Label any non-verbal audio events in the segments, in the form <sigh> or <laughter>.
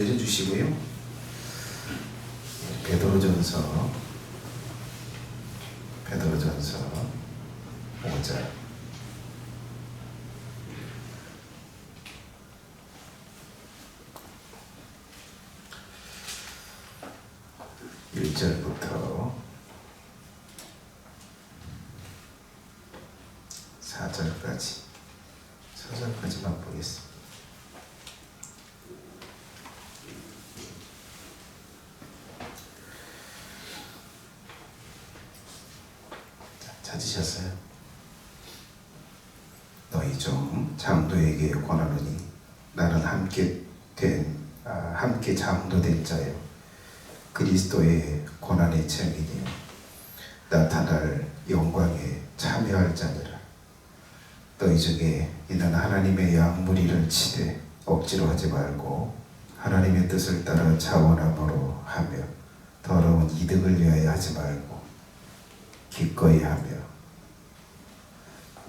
내려주시고요. 베드로전서 베드로전서 5장 일절부터 4절까지 4절까지만 보겠습니다. 자, 찾으셨어요? 너희 중 장도에게 권하노니 나는 함께 된 아, 함께 장도된 자요. 그리스도의 고난의 체험이니 나타날 영광에 참여할 자니라. 너희 중에 이는 하나님의 양무리를 치되 억지로 하지 말고 하나님의 뜻을 따라 자원함으로 하며 더러운 이득을 위하여 하지 말고 기꺼이 하며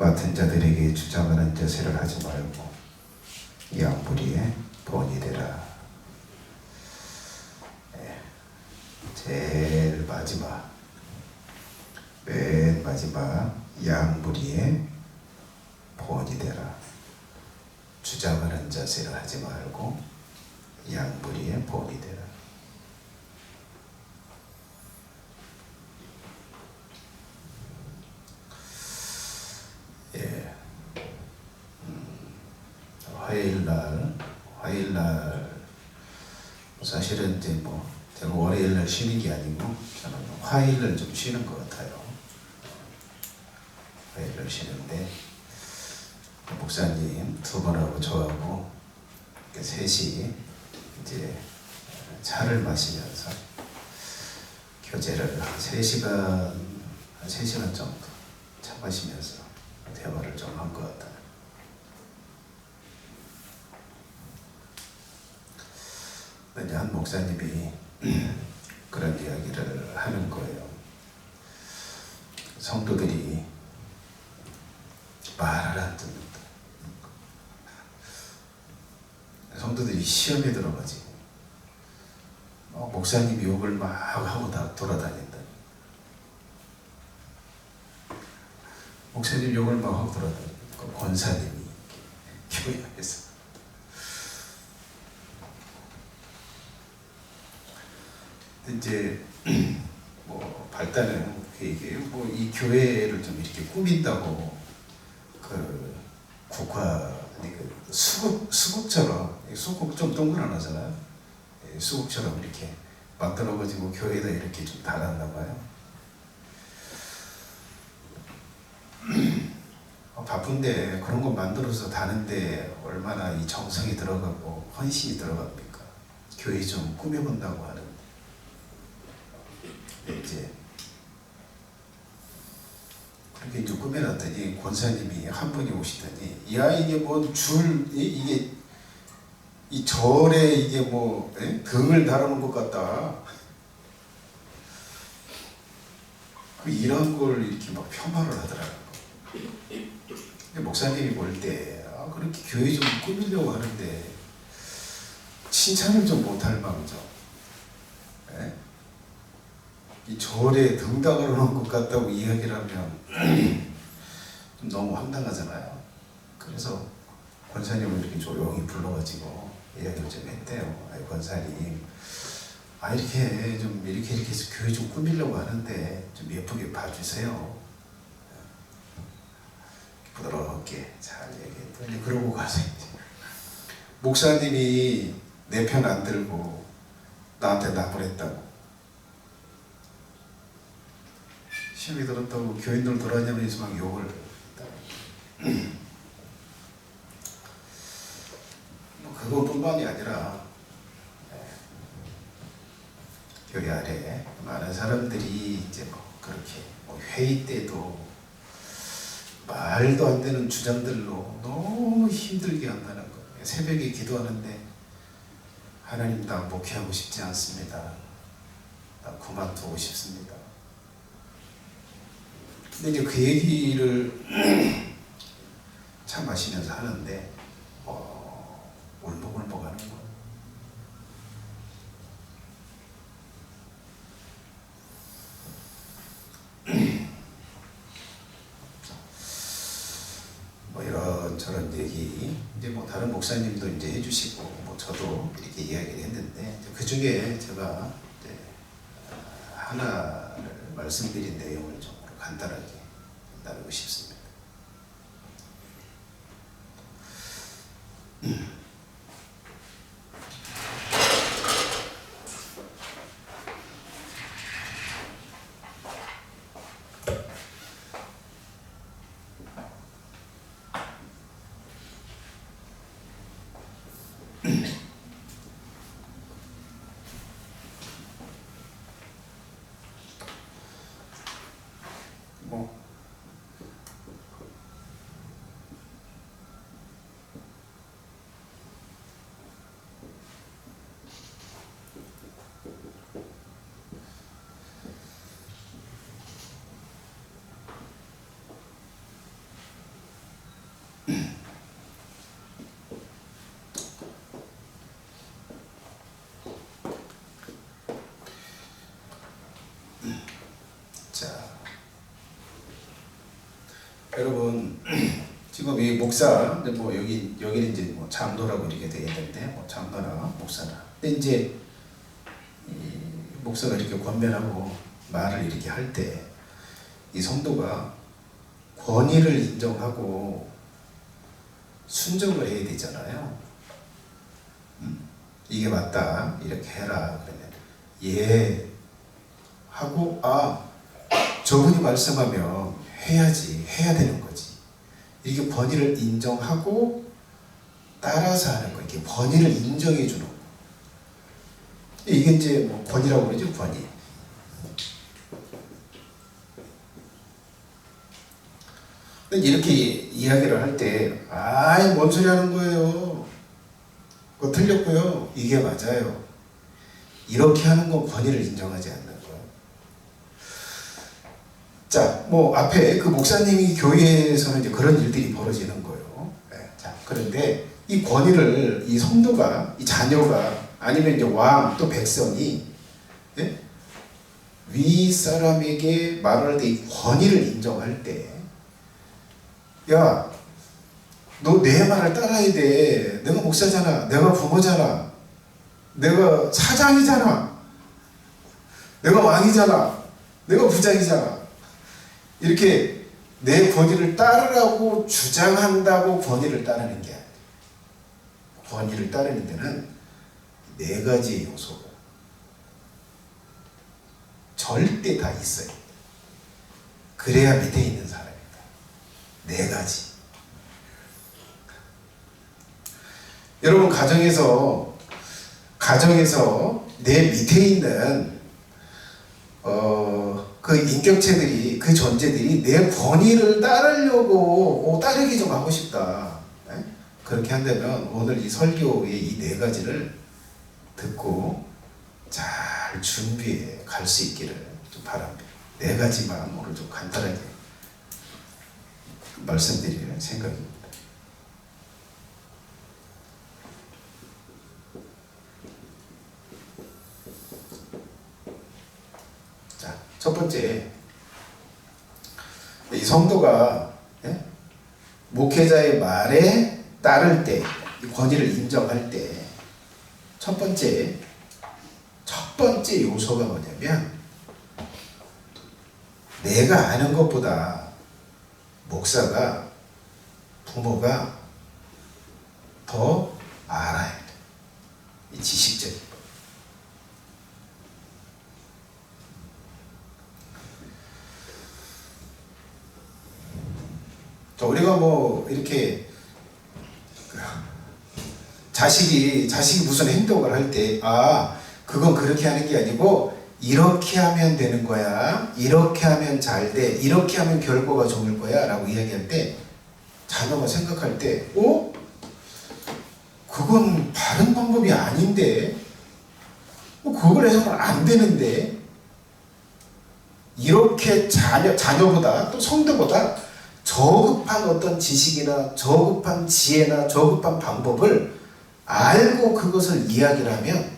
맡은 자들에게 주장하는 자세를 하지 말고 양무리의 본이 되라. 예, 제일 마지막 맨 마지막 양무리의 본이 되라. 주장하는 자세를 하지 말고 양무리의 본이 되라. 예. 음, 화요일 날, 화요일 날, 사실은 이제 뭐, 제가 월요일 날 쉬는 게 아니고, 저는 화요일 날 좀 쉬는 것 같아요. 화요일 날 쉬는데, 목사님 두 분하고 저하고 셋이 이제 차를 마시면서 교제를 한 3시간, 한 3시간 정도 차 마시면서 대화를 좀 한 것 같아요. 근데 한 목사님이 <clears throat> 그런 이야기를 하는 거예요. 성도들이 말을 안 듣는다. 성도들이 시험에 들어가지고 어, 목사님 욕을 막 하고 다 돌아다닌다. 목사님 욕을 막 하고 돌아다니고 그 권사님이 <laughs> 교회에서 근데 이제 <clears throat> 뭐 발단은 그 얘기예요. 뭐 이 교회를 좀 이렇게 꾸민다고 그 국화 그 수국 수국처럼 이 수국 좀 동그라나잖아요. 예, 수국처럼 이렇게 만들어가지고 교회에다 이렇게 좀 달았나 봐요. <clears throat> 어, 바쁜데 그런 거 만들어서 다는데 얼마나 이 정성이 들어가고 헌신이 들어갑니까? 교회 좀 꾸며본다고 하는 이제 그렇게 이제 꾸며놨더니 권사님이 한 분이 오시더니 야 이게 뭔줄 이게 이 절에 이게 뭐 에? 등을 달아놓은 것 같다. 그 이런 걸 이렇게 막 폄하를 하더라고요. 목사님이 볼 때 아, 그렇게 교회 좀 꾸미려고 하는데 칭찬을 좀 못할 망정. 에? 이 절에 등당을 놓은 것 같다고 이야기를 하면 <clears throat> 좀 너무 황당하잖아요. 그래서 권사님을 이렇게 조용히 불러가지고 이야기를 좀 했대요. 아이 권사님, 아 이렇게 좀 이렇게 이렇게 해서 교회 좀 꾸미려고 하는데 좀 예쁘게 봐주세요. 부드럽게 잘 얘기했더니 그러고 가서 이제 목사님이 내 편 안 들고 나한테 나불했다고 시험이 들었다고 교인들 돌아다니면서 막 욕을. 뭐 그것뿐만이 아니라 예, 교회 안에 많은 사람들이 이제 뭐 그렇게 뭐 회의 때도 말도 안 되는 주장들로 너무 힘들게 한다는 거예요. 새벽에 기도하는데 하나님 나 목회하고 싶지 않습니다. 나 그만두고 싶습니다. 근데 이제 그 얘기를 <clears throat> 참 마시면서 하는데 어, 울먹울먹 하는 거 뭐 <clears throat> 이런저런 얘기. 이제 뭐 다른 목사님도 이제 해주시고 뭐 저도 이렇게 이야기를 했는데 그 중에 제가 아, 하나를 말씀드린 내용을 좀 간단하게 나누고 싶습니다. 뭐 자, 여러분 <clears throat> 지금 이 목사 이제 뭐 여기 여기는 이제 뭐 장로라고 이렇게 되어 있는데 뭐 장로나 목사나 근데 이제 이 목사가 이렇게 권면하고 말을 이렇게 할 때 이 성도가 권위를 인정하고 순종을 해야 되잖아요. 음? 이게 맞다 이렇게 해라 그러면 예 하고 아 저분이 말씀하면 해야지 해야 되는 거지. 이렇게 권위를 인정하고 따라서 하는 거 이렇게 권위를 인정해 주는 거. 이게 이제 뭐 권위라고 그러죠 권위 이렇게 이야기를 할 때 아이 뭔 소리 하는 거예요? 그거 틀렸고요. 이게 맞아요. 이렇게 하는 건 권위를 인정하지 거예요 자, 뭐 앞에 그 목사님이 교회에서는 이제 그런 일들이 벌어지는 거예요. 네, 자, 그런데 이 권위를 이 성도가 이 자녀가 아니면 이제 왕 또 백성이 예? 위 사람에게 말할 때 이 권위를 인정할 때, 야, 너 내 말을 따라야 돼. 내가 목사잖아. 내가 부모잖아. 내가 사장이잖아. 내가 왕이잖아. 내가 부장이잖아. 이렇게 내 권위를 따르라고 주장한다고 권위를 따르는 게 아니에요. 권위를 따르는 데는 네 가지 요소가 절대 다 있어요. 그래야 밑에 있는 사람이다. 네 가지. 여러분 가정에서 가정에서 내 밑에 있는 어, 그 인격체들이 그 존재들이 내 권위를 따르려고 어, 따르기 좀 하고 싶다. 네? 그렇게 한다면 오늘 이 설교의 이 네 가지를 듣고 잘 준비해 갈 수 있기를 좀 바랍니다. 네 가지만 오늘 좀 간단하게 말씀드릴 생각입니다. 자, 첫 번째 이 성도가 예? 목회자의 말에 따를 때, 이 권위를 인정할 때, 첫 번째, 첫 번째 요소가 뭐냐면, 내가 아는 것보다 목사가, 부모가 더 알아야 돼. 이 지식적인 우리가 뭐 이렇게 그 자식이 자식이 무슨 행동을 할 때 아 그건 그렇게 하는 게 아니고 이렇게 하면 되는 거야. 이렇게 하면 잘 돼. 이렇게 하면 결과가 좋을 거야 라고 이야기할 때 자녀가 생각할 때 어? 그건 바른 방법이 아닌데? 뭐 그걸 해서는 안 되는데? 이렇게 자녀 자녀보다 또 성도보다 저급한 어떤 지식이나 저급한 지혜나 저급한 방법을 알고 그것을 이야기를 하면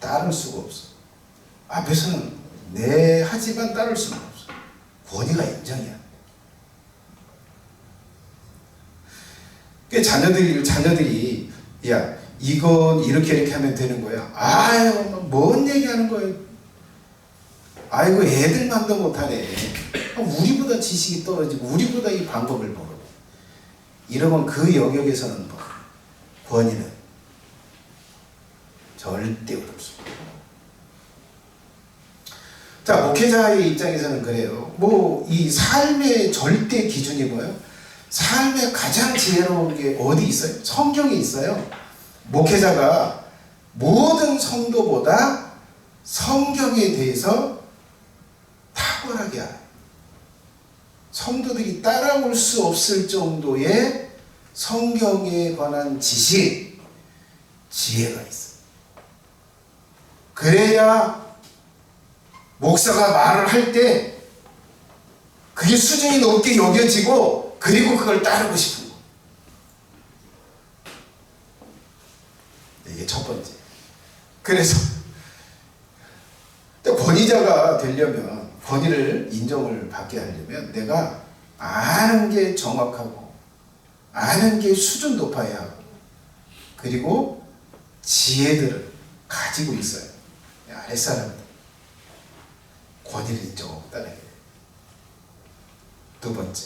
따를 수가 없어. 앞에서는 네 하지만 따를 수는 없어. 권위가 인정이야. 그 자녀들이 자녀들이 야 이건 이렇게 이렇게 하면 되는 거야. 아유 뭔 얘기하는 거예요. 아이고 애들만도 못하네. 아, 우리보다 지식이 떨어지고 우리보다 이 방법을 모르고 이러면 그 영역에서는 뭐 권위는 절대 없습니다. 자 목회자의 입장에서는 그래요. 뭐 이 삶의 절대 기준이 뭐예요? 삶의 가장 지혜로운 게 어디 있어요? 성경에 있어요. 목회자가 모든 성도보다 성경에 대해서 탁월하게 알아요. 성도들이 따라올 수 없을 정도의 성경에 관한 지식, 지혜가 있어요. 그래야 목사가 말을 할 때 그게 수준이 높게 여겨지고 그리고 그걸 따르고 싶은 거. 이게 첫 번째. 그래서 <laughs> 또 권위자가 되려면 권위를 인정을 받게 하려면 내가 아는 게 정확하고 아는 게 수준 높아야 하고 그리고 지혜들을 가지고 있어요. 아랫사람들 권위를 인정하고 따르게 돼요. 두 번째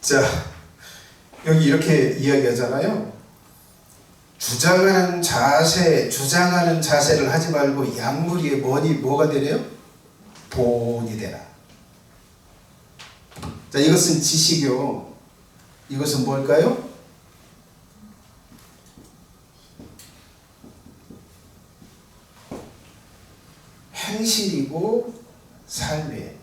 자 여기 이렇게 이야기하잖아요. 주장하는 자세, 주장하는 자세를 하지 말고 양무리에 뭐니 뭐가 되래요? 본이 되라. 자, 이것은 지식이요. 이것은 뭘까요? 행실이고 삶이에요.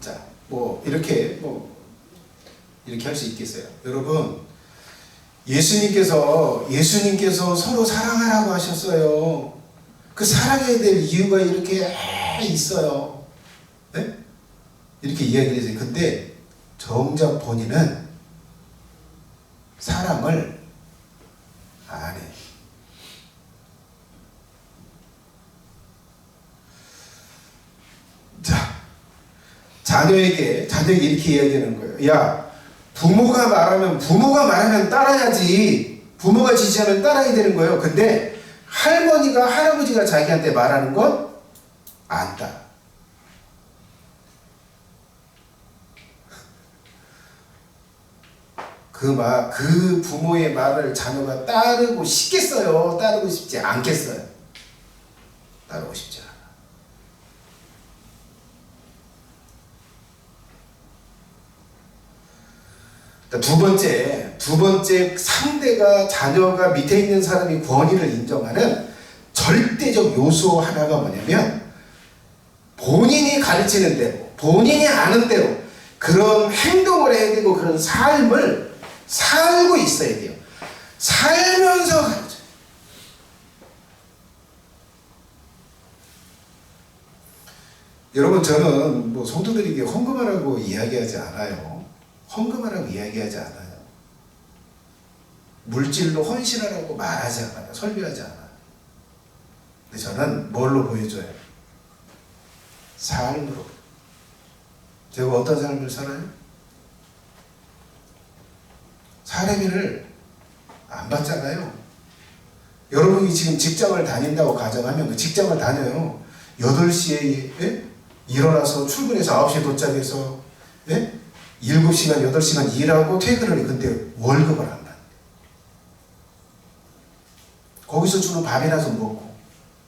자, 뭐 이렇게 뭐 이렇게 할 수 있겠어요. 여러분, 예수님께서 예수님께서 서로 사랑하라고 하셨어요. 그 사랑해야 될 이유가 이렇게 있어요. 네? 이렇게 이야기를 했어요. 근데 정작 본인은 사랑을 안 해. 자, 자녀에게 자녀에게 이렇게 이야기하는 거예요. 야, 부모가 말하면 부모가 말하면 따라야지. 부모가 지시하면 따라야 되는 거예요. 근데 할머니가 할아버지가 자기한테 말하는 건안 따라. 그 말, 그 부모의 말을 자녀가 따르고 싶겠어요? 따르고 싶지 않겠어요? 따르고 싶지 않아. 두 번째, 두 번째 상대가 자녀가 밑에 있는 사람이 권위를 인정하는 절대적 요소 하나가 뭐냐면 본인이 가르치는 대로, 본인이 아는 대로 그런 행동을 해야 되고 그런 삶을 살고 있어야 돼요. 살면서. 여러분 저는 뭐 성도들에게 헌금하라고 이야기하지 않아요. 헌금하라고 이야기하지 않아요. 물질로 헌신하라고 말하지 않아요. 설교하지 않아요. 근데 저는 뭘로 보여줘요? 삶으로. 제가 어떤 삶을 살아요? 사례비를 안 받잖아요. 여러분이 지금 직장을 다닌다고 가정하면 그 직장을 다녀요. 8시에 예? 일어나서 출근해서 9시에 도착해서 예? 7시간, 8시간 일하고 퇴근을 해. 근데 월급을 안 받는 거기서 주는 밥이나 좀 먹고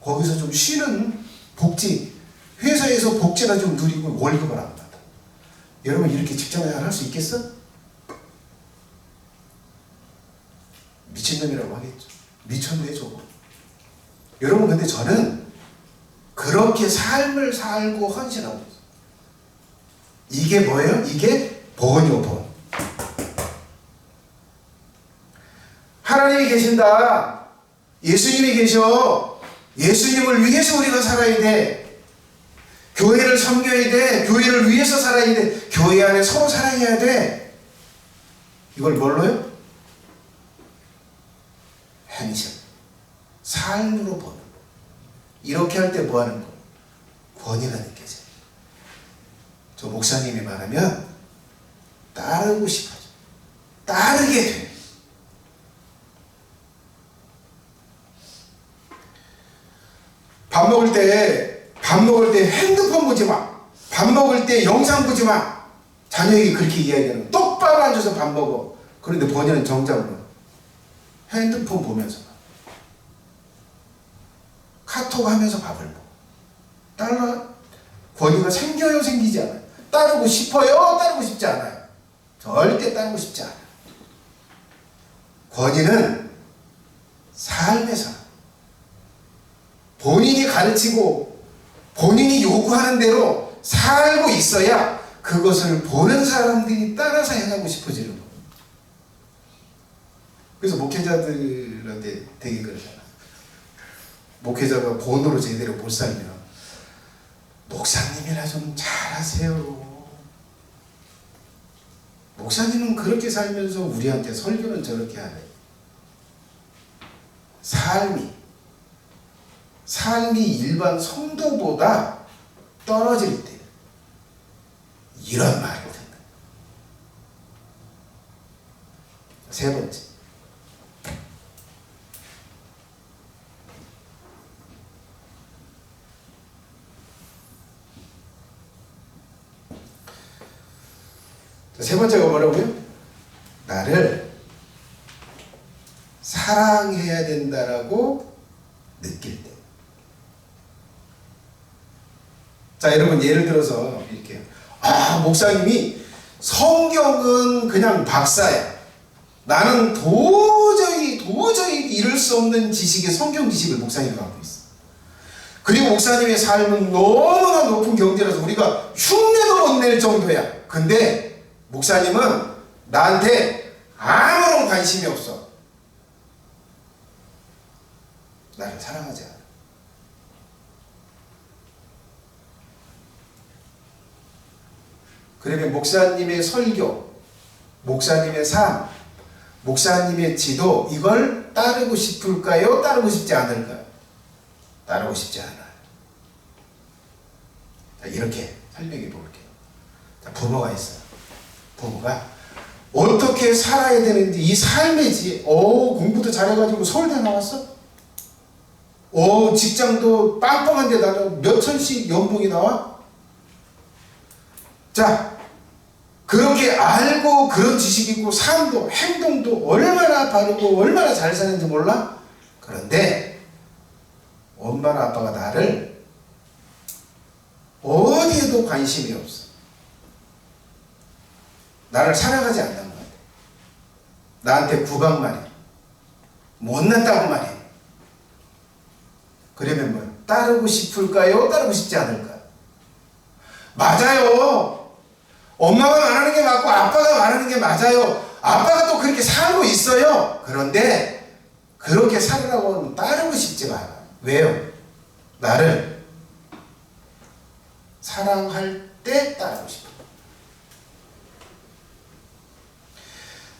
거기서 좀 쉬는 복지 회사에서 복지나 좀 누리고 월급을 안 받아. 여러분 이렇게 직장생활 할 수 있겠어? 미친놈이라고 하겠죠. 미쳤네 저거. 여러분 근데 저는 그렇게 삶을 살고 헌신하고 있어요. 이게 뭐예요? 이게 본이요 본. 하나님이 계신다. 예수님이 계셔. 예수님을 위해서 우리가 살아야 돼. 교회를 섬겨야 돼. 교회를 위해서 살아야 돼. 교회 안에 서로 사랑해야 돼. 이걸 뭘로요? 행실. 삶으로 보는 거. 이렇게 할 때 뭐 하는 거? 권위가 느껴져요. 저 목사님이 말하면 따르고 싶어져. 따르게 돼. 밥 먹을 때, 밥 먹을 때 핸드폰 보지 마. 밥 먹을 때 영상 보지 마. 자녀에게 그렇게 이야기하는 거. 똑바로 앉아서 밥 먹어. 그런데 본인은 정작으로 핸드폰 보면서 봐. 카톡 하면서 밥을 먹어. 따라 권위가 생겨요, 생기지 않아요. 따르고 싶어요, 따르고 싶지 않아요. 절대 따르고 싶지 않아요. 권위는 삶에서 본인이 가르치고 본인이 요구하는 대로 살고 있어야 그것을 보는 사람들이 따라서 행하고 싶어지는 거예요. 그래서 목회자들한테 되게 그러잖아. 목회자가 본으로 제대로 못 살면 목사님이나 좀 잘하세요. 목사님은 그렇게 살면서 우리한테 설교는 저렇게 하네. 삶이 삶이 일반 성도보다 떨어질 때 이런 말을 듣는. 세 번째 자, 세 번째가 뭐라고요? 나를 사랑해야 된다라고 느낄 때. 자, 여러분 예를 들어서 이렇게 아, 목사님이 성경은 그냥 박사야. 나는 도저히 도저히 이룰 수 없는 지식의 성경 지식을 목사님이 갖고 있어. 그리고 목사님의 삶은 너무나 높은 경제라서 우리가 흉내도 못 낼 정도야. 근데 목사님은 나한테 아무런 관심이 없어. 나를 사랑하지 않아. 그러면 목사님의 설교, 목사님의 삶, 목사님의 지도 이걸 따르고 싶을까요? 따르고 싶지 않을까요? 따르고 싶지 않아요. 자, 이렇게 설명해 볼게요. 자, 부모가 있어요. 부모가 어떻게 살아야 되는지 이 삶이지. 어 공부도 잘해가지고 서울대 나왔어. 어 직장도 빵빵한데 나는 몇 천씩 연봉이 나와. 자 그렇게 알고 그런 지식이 있고 삶도 행동도 얼마나 바르고 얼마나 잘 사는지 몰라. 그런데 엄마나 아빠가 나를 어디에도 관심이 없어. 나를 사랑하지 않는 것 같아. 나한테 구박만 해. 못났다고 말해. 그러면 뭐 따르고 싶을까요? 따르고 싶지 않을까요? 맞아요. 엄마가 말하는 게 맞고 아빠가 말하는 게 맞아요. 아빠가 또 그렇게 살고 있어요. 그런데 그렇게 살으라고 하면 따르고 싶지가 않아. 왜요? 나를 사랑할 때 따르고 싶어.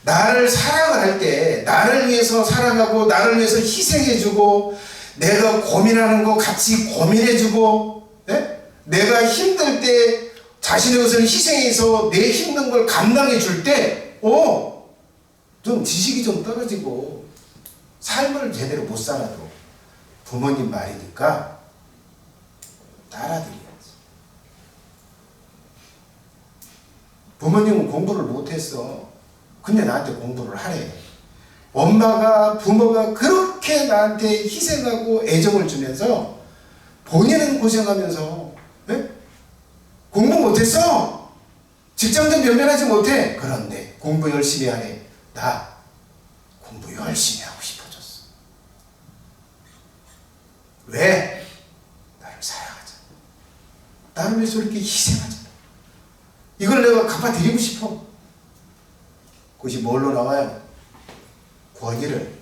나를 사랑을 할 때 나를 위해서 사랑하고 나를 위해서 희생해주고 내가 고민하는 거 같이 고민해주고 네? 내가 힘들 때 자신의 것을 희생해서 내 힘든 걸 감당해 줄 때, 어, 좀 지식이 좀 떨어지고 삶을 제대로 못 살아도 부모님 말이니까 따라드려야지. 부모님은 공부를 못했어. 근데 나한테 공부를 하래. 엄마가, 부모가 그렇게 나한테 희생하고 애정을 주면서 본인은 고생하면서, 네? 공부 못했어. 직장도 면면하지 못해. 그런데 공부 열심히 하네. 나 공부 열심히 하고 싶어졌어. 왜? 나를 사랑하자. 나를 위해서 이렇게 희생하자. 이걸 내가 갚아드리고 싶어. 그것이 뭘로 나와요? 권위를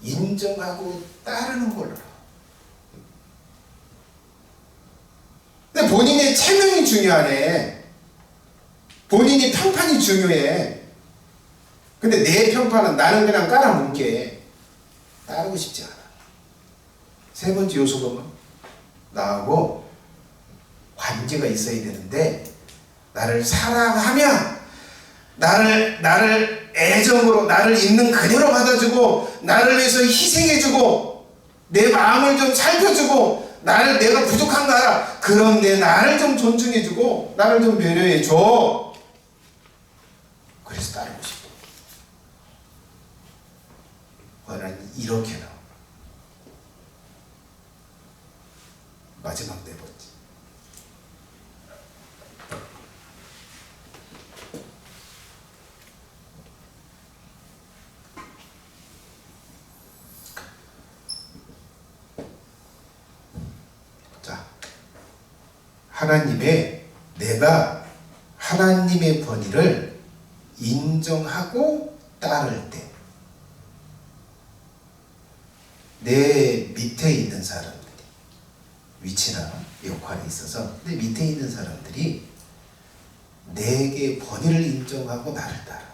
인정하고 따르는 걸로. 근데 본인의 체면이 중요하네. 본인이 평판이 중요해. 근데 내 편파는 나는 그냥 깔아뭉게 따르고 싶지 않아. 세 번째 요소가 뭐? 나하고 관계가 있어야 되는데 나를 사랑하면 나를 나를 애정으로 나를 있는 그대로 받아주고 나를 위해서 희생해주고 내 마음을 좀 살펴주고 나를 내가 부족한 거 알아 그런데 나를 좀 존중해주고 나를 좀 배려해줘. 그래서 따르고 싶어 나는 이렇게 나와. 마지막 네 번째 자, 하나님의 내가 하나님의 권위를 인정하고 따를 때, 내 밑에 있는 사람들이 위치나 역할에 있어서 내 밑에 있는 사람들이 내게 권위를 인정하고 나를 따라.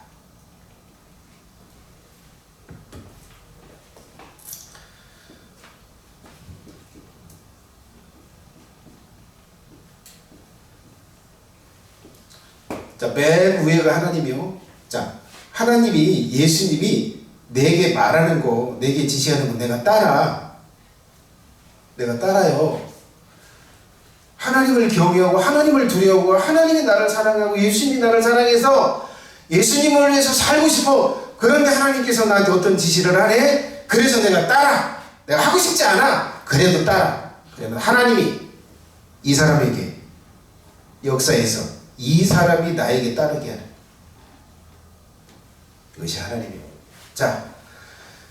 자, 맨 위에가 하나님이요. 자, 하나님이 예수님이 내게 말하는 거, 내게 지시하는 거 내가 따라. 내가 따라요. 하나님을 경외하고 하나님을 두려워하고 하나님이 나를 사랑하고 예수님이 나를 사랑해서 예수님을 위해서 살고 싶어. 그런데 하나님께서 나한테 어떤 지시를 하래? 그래서 내가 따라. 내가 하고 싶지 않아. 그래도 따라. 그러면 하나님이 이 사람에게 역사에서 이 사람이 나에게 따르게 하는 이것이 하나님이에요. 자,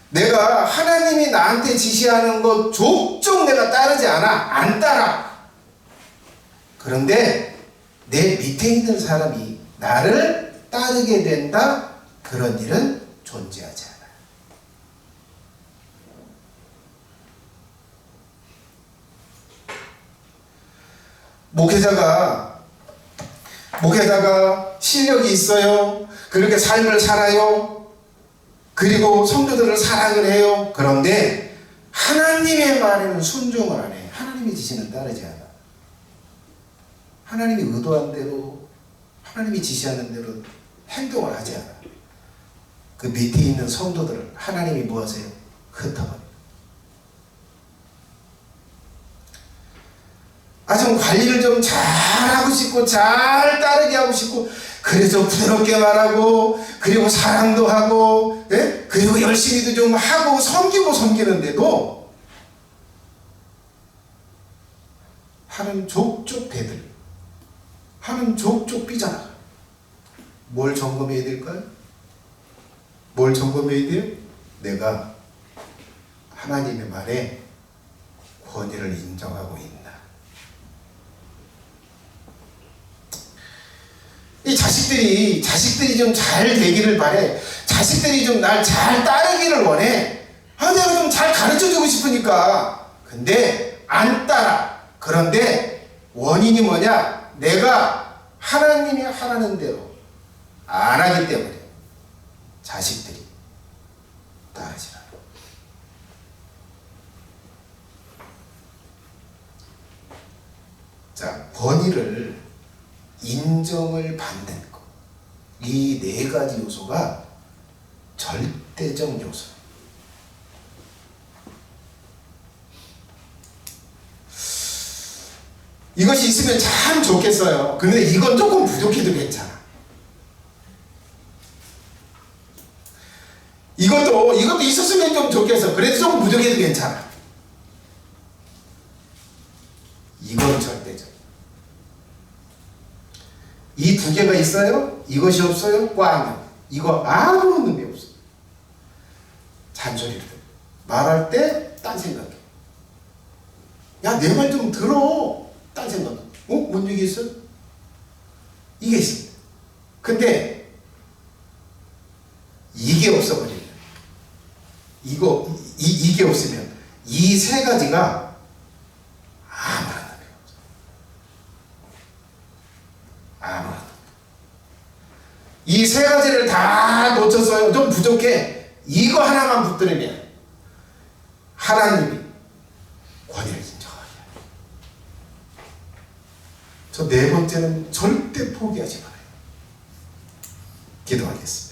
내가 하나님이 나한테 지시하는 것 족족 내가 따르지 않아. 안 따라. 그런데 내 밑에 있는 사람이 나를 따르게 된다. 그런 일은 존재하지 않아. 목회자가 목회자가 실력이 있어요. 그렇게 삶을 살아요. 그리고 성도들을 사랑을 해요. 그런데 하나님의 말에는 순종을 안 해. 하나님의 지시는 따르지 않아. 하나님이 의도한 대로 하나님이 지시하는 대로 행동을 하지 않아. 그 밑에 있는 성도들을 하나님이 뭐 하세요? 흩어버려. 아, 좀 관리를 좀 잘하고 싶 고, 잘 따르게 하고 싶고, 그래서 부드럽게 말하고, 그리고 사랑도 하고, 예? 그리고 열심히도 좀 하고, 섬기고 섬기는데도, 하는 족족 배들, 하는 족족 삐져나. 뭘 점검해야 될까요? 뭘 점검해야 돼요? 내가 하나님의 말에 권위를 인정하고 있나. 이 자식들이 자식들이 좀 잘 되기를 바래. 자식들이 좀 날 잘 따르기를 원해. 아, 내가 좀 잘 가르쳐 주고 싶으니까. 근데 안 따라. 그런데 원인이 뭐냐? 내가 하나님이 하라는 대로 안 하기 때문에 자식들이 따르지 않아. 자, 권위를 인정을 받는 것. 이 네 가지 요소가 절대적 요소. 이것이 있으면 참 좋겠어요. 근데 이건 조금 부족해도 괜찮아. 이것도, 이것도 있었으면 좀 좋겠어. 그래도 조금 부족해도 괜찮아. 이건 절대적. 이 두 개가 있어요? 이것이 없어요? 꽝이요. 이거 아무 의미 없어. 잔소리를. 말할 때 딴 생각해. 야, 내 말 좀 들어. 딴 생각. 어? 뭔 얘기 있어? 이게 있습니다. 근데 이게 없어버리면 이거 이, 이게 없으면 이 세 가지가 아무런 의미 없어. 아무런. 이 세 가지를 다 놓쳤어요. 좀 부족해. 이거 하나만 붙들으면 하나님이 권위를 인정하게. 저네 번째는 절대 포기하지 말아요. 기도하겠습니다.